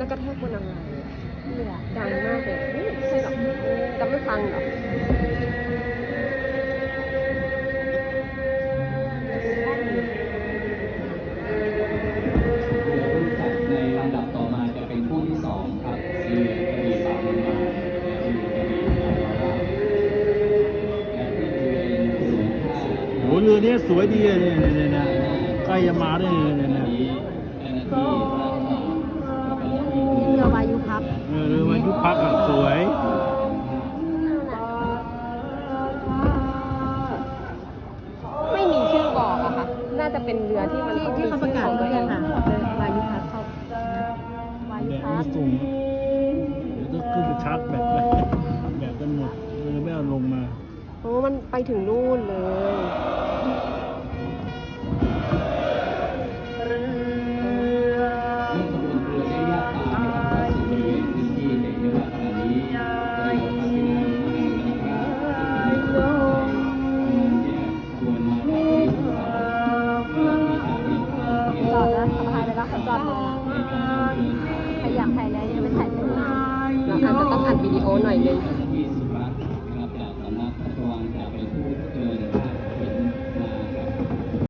แล้วกระแทกบนอะไรเนี่ยดังมากเลยเฮ้ยใช่หรอจำไม่ฟังหรอผู้จัดในลำดับต่อมาจะเป็นคู่ที่สองครับคือกระบี่ปากลงมาและคือกระบี่ปากลงมาและที่บริเวณศูนย์ท่าโหเรือเนี้ยสวยดีอะเนี่ยเนี่ยเนี่ยเนี่ยใกล้จะมาได้เลยเนี่ยเนี่ย นี้เจ้าหน้าที่ จะเป็นเรือที่มันต้องมีที่เขาประกาศชื่อของตัวเองค่ะวายุพัดเข้าวายุแบบพันี้บสูงเดี๋ยวต้องขึ้นไปชาร์จแบตเลยแบบกันหมดเรือไม่เอาลงมา โอ้มันไปถึงนู่นเลย จอดลงขยาบถ่ายแล้วยังไม่ถ่ายเลยเราอาจจะต้องอัดวิดีโอหน่อยนึง